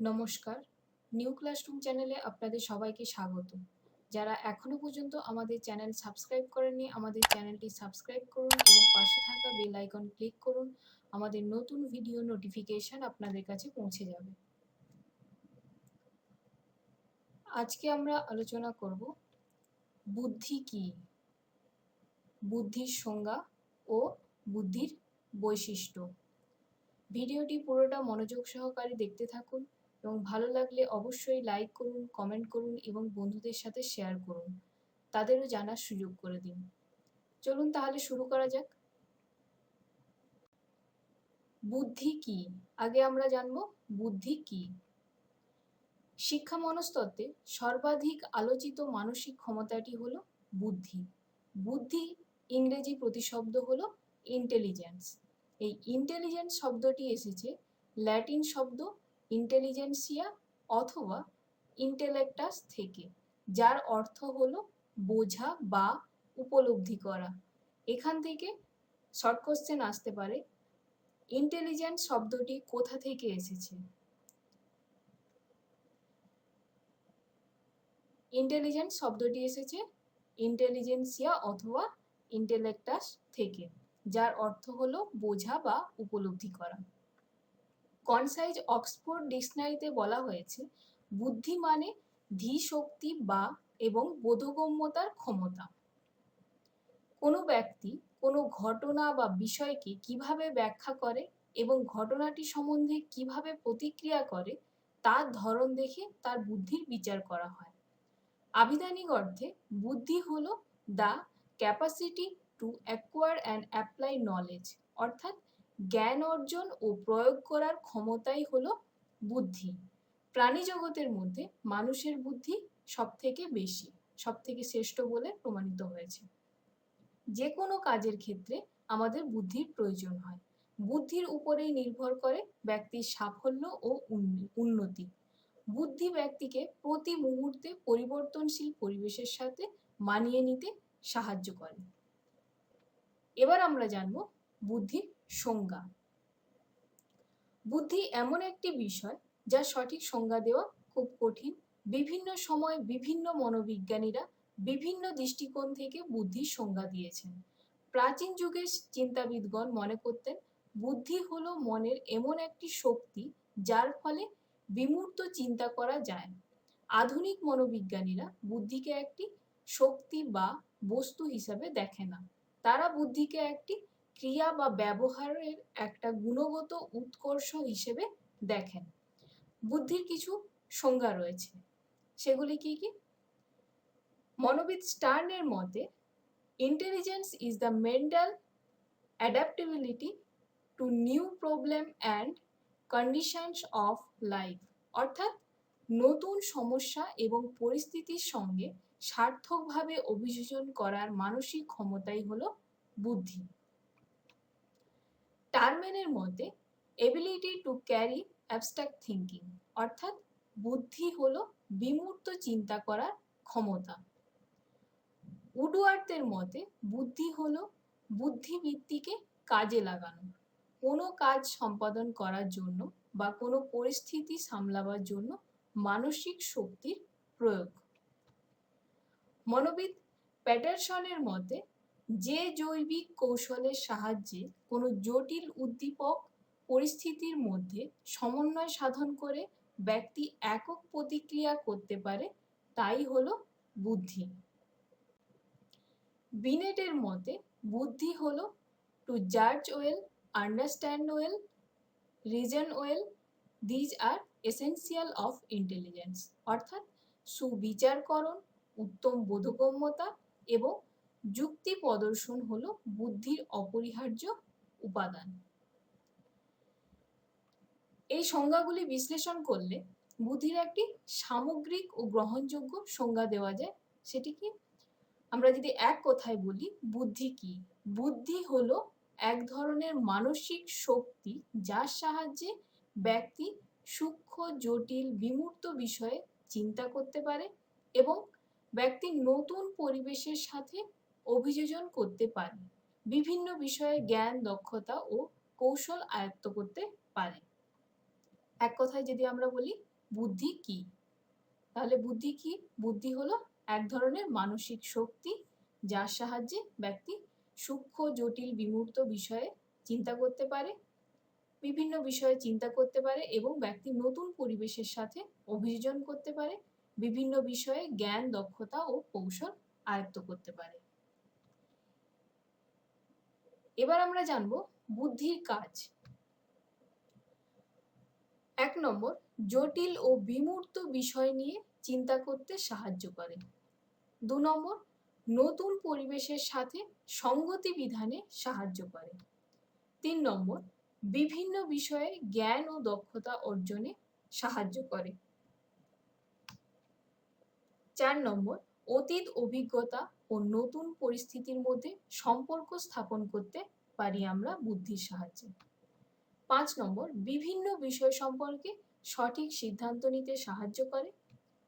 নমস্কার। New classroom চ্যানেলে আপনাদের সবাইকে স্বাগত। যারা এখনও পর্যন্ত আমাদের চ্যানেল সাবস্ক্রাইব করেননি, আমাদের চ্যানেলটি সাবস্ক্রাইব করুন এবং পাশে থাকা বেল আইকন ক্লিক করুন। আমাদের নতুন ভিডিও নোটিফিকেশন আপনাদের কাছে পৌঁছে যাবে। আজকে আমরা আলোচনা করব বুদ্ধি কি? বুদ্ধির সংজ্ঞা ও বুদ্ধির বৈশিষ্ট্য। ভিডিওটি পুরোটা মনোযোগ সহকারে দেখতে থাকুন। এবং ভালো লাগলে অবশ্যই লাইক করুন কমেন্ট করুন এবং বন্ধুদের সাথে শেয়ার করুন। তাদেরও জানার সুযোগ করে দিন। চলুন তাহলে শুরু করা যাক। বুদ্ধি কি? আগে আমরা জানব বুদ্ধি কি? শিক্ষা মনস্তত্ত্বে সর্বাধিক আলোচিত মানসিক ক্ষমতাটি হলো বুদ্ধি। বুদ্ধি ইংরেজি প্রতিশব্দ হলো ইন্টেলিজেন্স এই ইন্টেলিজেন্স শব্দটি এসেছে ল্যাটিন শব্দ ইন্টেলিজেন্সিয়া অথবা ইন্টেলেক্টাস থেকে, যার অর্থ হলো বোঝা বা উপলব্ধি করা। এখান থেকে শর্ট কোশ্চেন আসতে পারে ইন্টেলিজেন্স শব্দটি কোথা থেকে এসেছে? ইন্টেলিজেন্স শব্দটি এসেছে ইন্টেলিজেন্সিয়া অথবা ইন্টেলেক্টাস থেকে, যার অর্থ হলো বোঝা বা উপলব্ধি করা। কনসাইজ অক্সফোর্ড ডিকশনারিতে বলা হয়েছে, বুদ্ধি মানে ধী শক্তি বা এবং বোধগম্যতার ক্ষমতা। কোনো ব্যক্তি কোনো ঘটনা বা বিষয়কে কীভাবে ব্যাখ্যা করে এবং ঘটনাটি সম্বন্ধে কীভাবে প্রতিক্রিয়া করে, তার ধরন দেখে তার বুদ্ধির বিচার করা হয়। আবিধানিক অর্থে, বুদ্ধি হলো the capacity to acquire and apply knowledge অর্থাৎ জ্ঞান অর্জন ও প্রয়োগ করার ক্ষমতাই হলো বুদ্ধি। প্রাণী জগতের মধ্যে মানুষের বুদ্ধি সব থেকে বেশি সব থেকে শ্রেষ্ঠ বলে প্রমাণিত হয়েছে। যে কোনো কাজের ক্ষেত্রে আমাদের বুদ্ধির প্রয়োজন হয়। বুদ্ধির উপরেই নির্ভর করে ব্যক্তির সাফল্য ও উন্নতি। বুদ্ধি ব্যক্তিকে প্রতি মুহূর্তে পরিবর্তনশীল পরিবেশের সাথে মানিয়ে নিতে সাহায্য করে। এবার আমরা জানব বুদ্ধির সংজ্ঞা। বুদ্ধি এমন একটি বিষয় যা সঠিক সংজ্ঞা দেওয়া খুব কঠিন। বিভিন্ন সময় বিভিন্ন মনোবিজ্ঞানীরা বিভিন্ন দৃষ্টিকোণ থেকে বুদ্ধির সংজ্ঞা দিয়েছেন। প্রাচীন যুগের চিন্তাবিদগণ মনে করতেন, বুদ্ধি হলো মনের এমন একটি শক্তি যার ফলে বিমূর্ত চিন্তা করা যায়। আধুনিক মনোবিজ্ঞানীরা বুদ্ধিকে একটি শক্তি বা বস্তু হিসাবে দেখে না। তারা বুদ্ধিকে একটি ক্রিয়া বা ব্যবহারের একটা গুণগত উৎকর্ষ হিসেবে দেখেন। বুদ্ধির কিছু সংজ্ঞা রয়েছে। সেগুলি কি কি? মনোবিদ স্টার্নের মতে intelligence is the mental adaptability to new problem and conditions of life অর্থাৎ নতুন সমস্যা এবং পরিস্থিতির সঙ্গে সার্থকভাবে অভিযোজন করার মানসিক ক্ষমতাই হলো বুদ্ধি। টার্মেনের মতে ability to carry abstract thinking অর্থাৎ বুদ্ধি হলো বিমূর্ত চিন্তা করার ক্ষমতা। উডওয়ার্থের মতে বুদ্ধি হলো বুদ্ধিবৃত্তিকে কাজে লাগানো। কোনো কাজ সম্পাদন করার জন্য বা কোনো পরিস্থিতি সামলাবার জন্য মানসিক শক্তির প্রয়োগ। মনোবিদ প্যাটারসনের মতে যে জৈবিক কৌশলের সাহায্যে কোনো জটিল উদ্দীপক পরিস্থিতির মধ্যে সমন্বয় সাধন করে ব্যক্তি একক প্রতিক্রিয়া করতে পারে, তাই হলো বুদ্ধি। বিনেটের মতে, বুদ্ধি হলো টু জাজ well understand well reason well these are essential of intelligence অর্থাৎ সুবিচারকরণ, উত্তম বোধগম্যতা এবং যুক্তি প্রদর্শন হলো বুদ্ধির অপরিহার্য উপাদান। এই সংজ্ঞাগুলি বিশ্লেষণ করলে বুদ্ধির একটি সামগ্রিক ও গ্রহণযোগ্য সংজ্ঞা দেওয়া যায়। সেটি কি? আমরা যদি এক কথায় বলি, বুদ্ধি কি? বুদ্ধি হলো এক ধরনের মানসিক শক্তি যার সাহায্যে ব্যক্তি সূক্ষ্ম, জটিল, বিমূর্ত বিষয়ে চিন্তা করতে পারে এবং ব্যক্তি নতুন পরিবেশের সাথে অভিযোজন করতে পারে। বিভিন্ন বিষয়ে জ্ঞান, দক্ষতা ও কৌশল আয়ত্ত করতে পারে। এক কথায় যদি আমরা বলি, বুদ্ধি কি? তাহলে বুদ্ধি কি? বুদ্ধি হলো এক ধরনের মানসিক শক্তি, যার সাহায্যে ব্যক্তি সূক্ষ্ম, জটিল, বিমূর্ত বিষয়ে চিন্তা করতে পারে, বিভিন্ন বিষয়ে চিন্তা করতে পারে এবং ব্যক্তি নতুন পরিবেশের সাথে অভিযোজন করতে পারে, বিভিন্ন বিষয়ে জ্ঞান, দক্ষতা ও কৌশল আয়ত্ত করতে পারে। এবার আমরা জানব বুদ্ধির কাজ। এক নম্বর, জটিল ও বিমূর্ত বিষয় নিয়ে চিন্তা করতে সাহায্য করে। দু নম্বর, নতুন পরিবেশের সাথে সঙ্গতি বিধানে সাহায্য করে। তিন নম্বর, বিভিন্ন বিষয়ে জ্ঞান ও দক্ষতা অর্জনে সাহায্য করে। চার নম্বর অতীত অভিজ্ঞতা ও নতুন পরিস্থিতির মধ্যে সম্পর্ক স্থাপন করতে পারি আমরা বুদ্ধির সাহায্যে। পাঁচ নম্বর, বিভিন্ন বিষয় সম্পর্কে সঠিক সিদ্ধান্ত নিতে সাহায্য করে।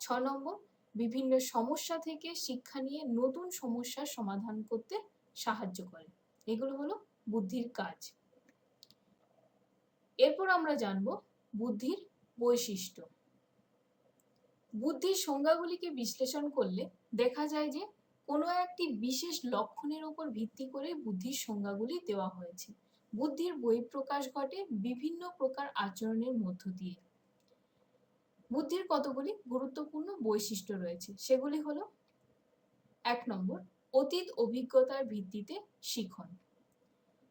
ছ নম্বর, বিভিন্ন সমস্যা থেকে শিক্ষা নিয়ে নতুন সমস্যার সমাধান করতে সাহায্য করে। এগুলো হলো বুদ্ধির কাজ। এরপর আমরা জানব বুদ্ধির বৈশিষ্ট্য। বুদ্ধির সংজ্ঞাগুলিকে বিশ্লেষণ করলে দেখা যায় যে কোনো একটি বিশেষ লক্ষণের উপর ভিত্তি করে বুদ্ধির সংজ্ঞাগুলি দেওয়া হয়েছে। বুদ্ধির বহিঃপ্রকাশ ঘটে বিভিন্ন প্রকার আচরণের মধ্য দিয়ে। বুদ্ধির কতগুলি গুরুত্বপূর্ণ বৈশিষ্ট্য রয়েছে? সেগুলি হলো এক নম্বর, অতীত অভিজ্ঞতার ভিত্তিতে শিখন।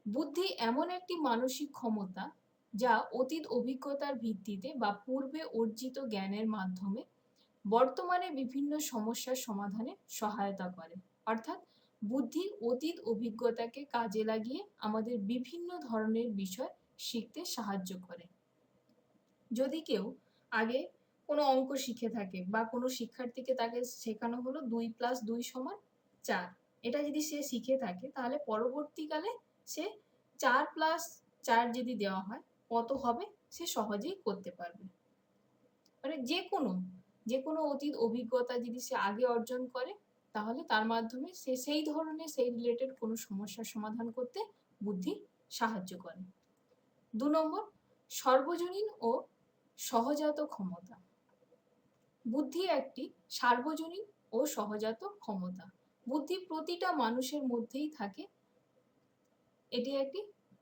বুদ্ধি এমন একটি মানসিক ক্ষমতা যা অতীত অভিজ্ঞতার ভিত্তিতে বা পূর্বে অর্জিত জ্ঞানের মাধ্যমে বর্তমানে বিভিন্ন সমস্যার সমাধানে সহায়তা করে। অর্থাৎ বুদ্ধি, অতীত, অভিজ্ঞতাকে কাজে লাগিয়ে আমাদের বিভিন্ন ধরনের বিষয় শিখতে সাহায্য করে। যদি কেউ আগে কোনো অঙ্ক শিখে থাকে বা কোনো শিক্ষার্থীকে তাকে শেখানো হলো দুই প্লাস দুই সমান চার, এটা যদি সে শিখে থাকে, তাহলে পরবর্তীকালে সে চার প্লাস চার যদি দেওয়া হয়, কত হবে? সে সহজেই করতে পারবে। মানে যে কোনো যে কোনো অতীত অভিজ্ঞতা যদি সে আগে অর্জন করে, তাহলে তার মাধ্যমে সে সেই ধরনের, সেই রিলেটেড কোনো সমস্যার সমাধান করতে বুদ্ধি সাহায্য করে। দু নম্বর, সর্বজনীন ও সহজাত ক্ষমতা। বুদ্ধি একটি সার্বজনীন ও সহজাত ক্ষমতা। বুদ্ধি প্রতিটা মানুষের মধ্যেই থাকে। এটি একটি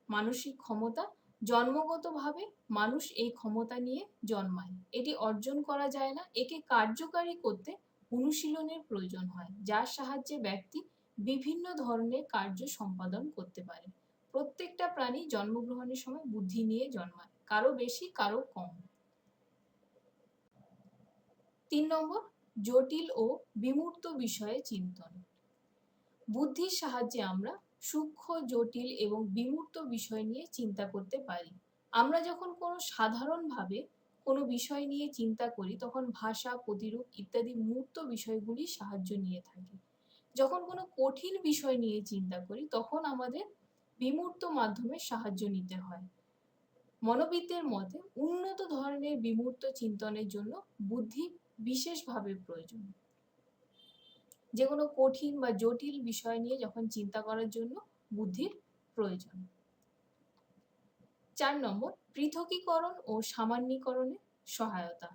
মানসিক ক্ষমতা জন্মগতভাবে মানুষ এই ক্ষমতা নিয়ে জন্মায়। এটি অর্জন করা যায় না, একে কার্যকারী করতে অনুশীলনের প্রয়োজন হয়, যার সাহায্যে ব্যক্তি বিভিন্ন ধরনের কার্য সম্পাদন করতে পারে। প্রত্যেকটা প্রাণী জন্মগ্রহণের সময় বুদ্ধি নিয়ে জন্মায়, কারও বেশি, কারও কম। তিন নম্বর, জটিল ও বিমূর্ত বিষয়ে চিন্তন। বুদ্ধির সাহায্যে আমরা সূক্ষ্ম, জটিল এবং বিমূর্ত বিষয় নিয়ে চিন্তা করতে পারি। আমরা যখন কোনো সাধারণভাবে কোনো বিষয় নিয়ে চিন্তা করি, তখন ভাষা, প্রতিরূপ ইত্যাদি মূর্ত বিষয়গুলি সাহায্য নিয়ে থাকি। যখন কোনো কঠিন বিষয় নিয়ে চিন্তা করি, তখন আমাদের বিমূর্ত মাধ্যমে সাহায্য নিতে হয়। মনোবিদদের মতে, উন্নত ধরনের বিমূর্ত চিন্তনের জন্য বুদ্ধি বিশেষভাবে প্রয়োজন। যে কোনো কঠিন বা জটিল বিষয় নিয়ে যখন চিন্তা করার জন্য বুদ্ধির প্রয়োজন। চার নম্বর, পৃথকীকরণ ও সামান্যীকরণে সহায়তা।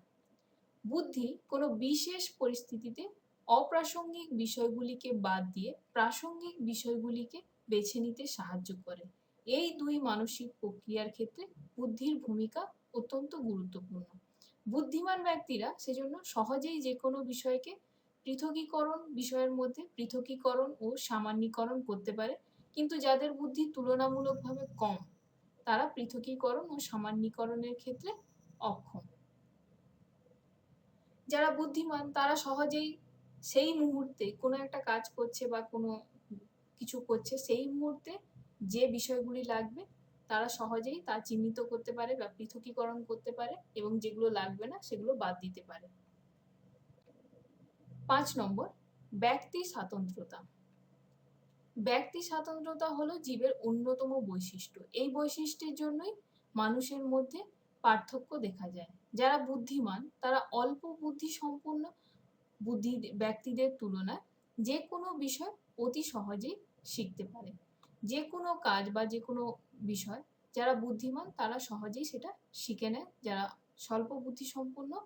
বুদ্ধি কোনো বিশেষ পরিস্থিতিতে অপ্রাসঙ্গিক বিষয়গুলিকে বাদ দিয়ে প্রাসঙ্গিক বিষয়গুলিকে বেছে নিতে সাহায্য করে। এই দুই মানসিক প্রক্রিয়ার ক্ষেত্রে বুদ্ধির ভূমিকা অত্যন্ত গুরুত্বপূর্ণ। বুদ্ধিমান ব্যক্তিরা সেজন্য সহজেই যে কোনো বিষয়কে পৃথকীকরণ বিষয়ের মধ্যে পৃথকীকরণ ও সামান্যীকরণ করতে পারে, কিন্তু যাদের বুদ্ধি তুলনামূলকভাবে কম, তারা পৃথকীকরণ ও সামান্যীকরণের ক্ষেত্রে অক্ষম। যারা বুদ্ধিমান, তারা সহজেই সেই মুহূর্তে কোনো একটা কাজ করছে বা কোনো কিছু করছে, সেই মুহূর্তে যে বিষয়গুলি লাগবে, তারা সহজেই তা চিহ্নিত করতে পারে বা পৃথকীকরণ করতে পারে এবং যেগুলো লাগবে না, সেগুলো বাদ দিতে পারে। পাঁচ নম্বর, ব্যক্তি স্বাতন্ত্রতা। ব্যক্তি স্বাতন্ত্রতা হলো জীবের অন্যতম বৈশিষ্ট্য। এই বৈশিষ্ট্যের জন্যই মানুষের মধ্যে পার্থক্য দেখা যায়। যারা বুদ্ধিমান, তারা অল্প বুদ্ধি সম্পন্ন বুদ্ধি ব্যক্তিদের তুলনায় যে কোনো বিষয় অতি সহজেই শিখতে পারে। যে কোনো কাজ বা যে কোনো বিষয়, যারা বুদ্ধিমান, তারা সহজেই সেটা শিখে নেয়। যারা স্বল্প বুদ্ধি সম্পন্ন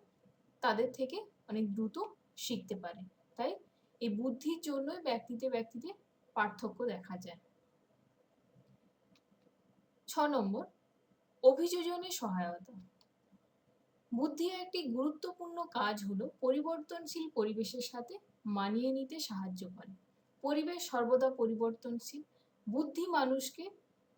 তাদের থেকে অনেক দ্রুত শিখতে পারে, তাই? এই বুদ্ধির জন্যই ব্যক্তিতে ব্যক্তিতে পার্থক্য দেখা যায়। ছ নম্বর, অভিযোজনে সহায়তা। বুদ্ধির একটি গুরুত্বপূর্ণ কাজ হলো পরিবর্তনশীল পরিবেশের সাথে মানিয়ে নিতে সাহায্য করে। পরিবেশ সর্বদা পরিবর্তনশীল। বুদ্ধি মানুষকে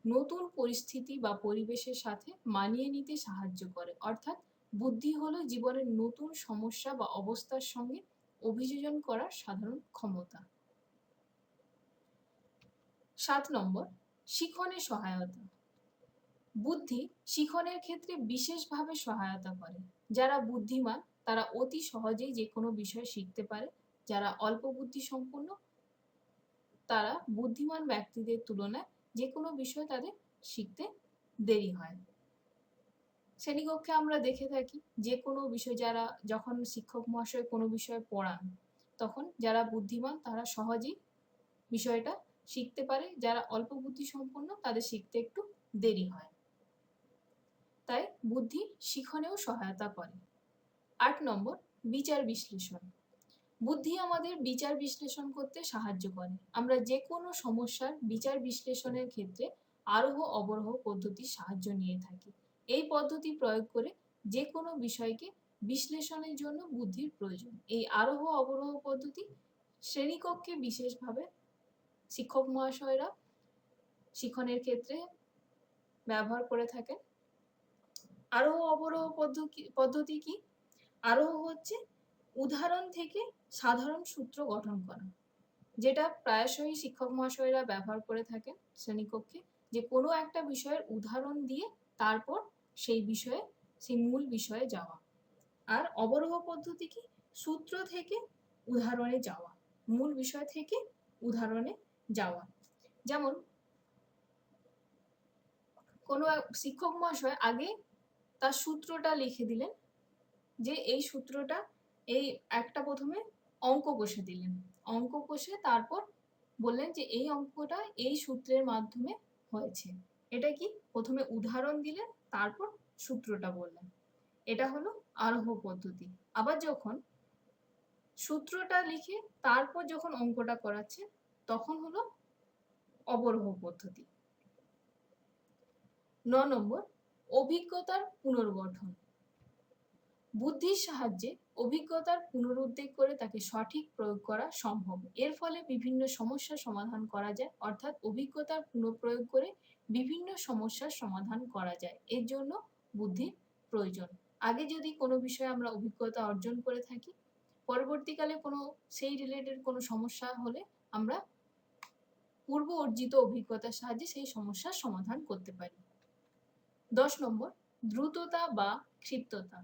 নতুন পরিস্থিতি বা পরিবেশের সাথে মানিয়ে নিতে সাহায্য করে, অর্থাৎ বুদ্ধি হলো জীবনের নতুন সমস্যা বা অবস্থার সঙ্গে অভিযোজন করার সাধারণ ক্ষমতা। সাত নম্বর শিখনের সহায়তা। বুদ্ধি শিখনের ক্ষেত্রে বিশেষভাবে সহায়তা করে। যারা বুদ্ধিমান, তারা অতি সহজেই যে কোনো বিষয় শিখতে পারে। যারা অল্প বুদ্ধি সম্পন্ন, তারা বুদ্ধিমান ব্যক্তিদের তুলনায় যে কোনো বিষয় তাদের শিখতে দেরি হয়। শ্রেণীকক্ষে আমরা দেখে থাকি যে কোনো বিষয় যারা যখন শিক্ষক মহাশয় কোনো বিষয় পড়ান, তখন যারা বুদ্ধিমান তারা সহজেই বিষয়টা শিখতে পারে। যারা অল্প বুদ্ধি সম্পন্ন তাদের শিখতে একটু দেরি হয়। তাই বুদ্ধি শিখনেও সহায়তা করে। আট নম্বর, বিচার বিশ্লেষণ। বুদ্ধি আমাদের বিচার বিশ্লেষণ করতে সাহায্য করে। আমরা যে কোনো সমস্যার বিচার বিশ্লেষণের ক্ষেত্রে আরোহ অবরোহ পদ্ধতির সাহায্য নিয়ে থাকি। এই পদ্ধতি প্রয়োগ করে যে কোনো বিষয়কে বিশ্লেষণের জন্য বুদ্ধির প্রয়োজন। এই আরোহ অবরোহ পদ্ধতি শ্রেণীকক্ষে বিশেষভাবে শিক্ষক মহাশয়রা শিক্ষণের ক্ষেত্রে ব্যবহার করে থাকেন। আরোহ অবরোহ পদ্ধতি পদ্ধতি কি? আরোহ হচ্ছে উদাহরণ থেকে সাধারণ সূত্র গঠন করা, যেটা প্রায়শই শিক্ষক মহাশয়রা ব্যবহার করে থাকেন শ্রেণীকক্ষে, যে কোনো একটা বিষয়ের উদাহরণ দিয়ে তারপর সেই বিষয়ে, সেই মূল বিষয়ে যাওয়া। আর অবরোহ পদ্ধতি কি? সূত্র থেকে উদাহরণে যাওয়া। মূল বিষয় থেকে উদাহরণে যাওয়া। যেমন, কোনো শিক্ষক মহাশয় আগে তার সূত্রটা লিখে দিলেন, যে এই সূত্রটা এই একটা প্রথমে অঙ্ক কষে দিলেন। অঙ্ক কষে তারপর বললেন যে এই অঙ্কটা এই সূত্রের মাধ্যমে হয়েছে। এটা কি? প্রথমে উদাহরণ দিলেন তারপর সূত্রটা বললেন। এটা হলো আরোহ পদ্ধতি। আবার যখন সূত্রটা লিখে তারপর যখন অঙ্কটা করাচ্ছে, তখন হলো অবরোহ পদ্ধতি। ন নম্বর, অভিজ্ঞতার পুনর্গঠন। বুদ্ধির সাহায্যে অভিজ্ঞতার পুনরুদ্বেগ করে তাকে সঠিক প্রয়োগ করা সম্ভব। এর ফলে বিভিন্ন সমস্যার সমাধান করা যায়। অর্থাৎ অভিজ্ঞতার পুনঃপ্রয়োগ করে বিভিন্ন সমস্যার সমাধান করা যায়। এর জন্য বুদ্ধির প্রয়োজন। আগে যদি কোনো বিষয়ে আমরা অভিজ্ঞতা অর্জন করে থাকি, পরবর্তীকালে কোনো সেই রিলেটেড কোনো সমস্যা হলে আমরা পূর্ব অর্জিত অভিজ্ঞতার সাহায্যে সেই সমস্যার সমাধান করতে পারি। দশ নম্বর, দ্রুততা বা ক্ষিপ্ততা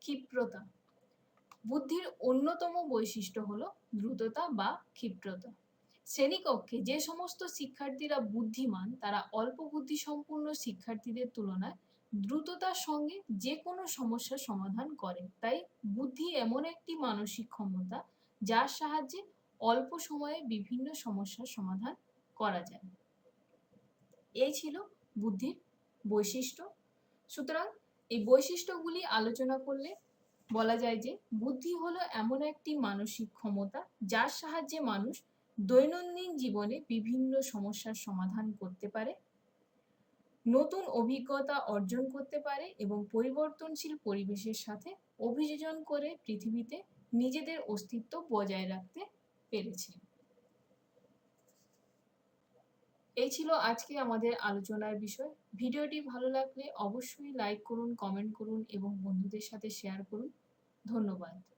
ক্ষিপ্রতা। বুদ্ধির অন্যতম বৈশিষ্ট্য হলো দ্রুততা বা ক্ষিপ্রতা। শ্রেণীকক্ষে যে সমস্ত শিক্ষার্থীরা বুদ্ধিমান, তারা অল্প বুদ্ধি সম্পূর্ণ শিক্ষার্থীদের তুলনায় দ্রুততার সঙ্গে যে কোনো সমস্যার সমাধান করে তাই বুদ্ধি এমন একটি মানসিক ক্ষমতা যার সাহায্যে অল্প সময়ে বিভিন্ন সমস্যার সমাধান করা যায়। এই ছিল বুদ্ধির বৈশিষ্ট্য। সুতরাং এই বৈশিষ্ট্যগুলি আলোচনা করলে বলা যায় যে বুদ্ধি হলো এমন একটি মানসিক ক্ষমতা যার সাহায্যে মানুষ দৈনন্দিন জীবনে বিভিন্ন সমস্যার সমাধান করতে পারে, নতুন অভিজ্ঞতা অর্জন করতে পারে এবং পরিবর্তনশীল পরিবেশের সাথে অভিযোজন করে পৃথিবীতে নিজেদের অস্তিত্ব বজায় রাখতে পেরেছে। এই ছিল আজকে আমাদের আলোচনার বিষয়। ভিডিওটি ভালো লাগলে অবশ্যই লাইক করুন, কমেন্ট করুন এবং বন্ধুদের সাথে শেয়ার করুন। ধন্যবাদ।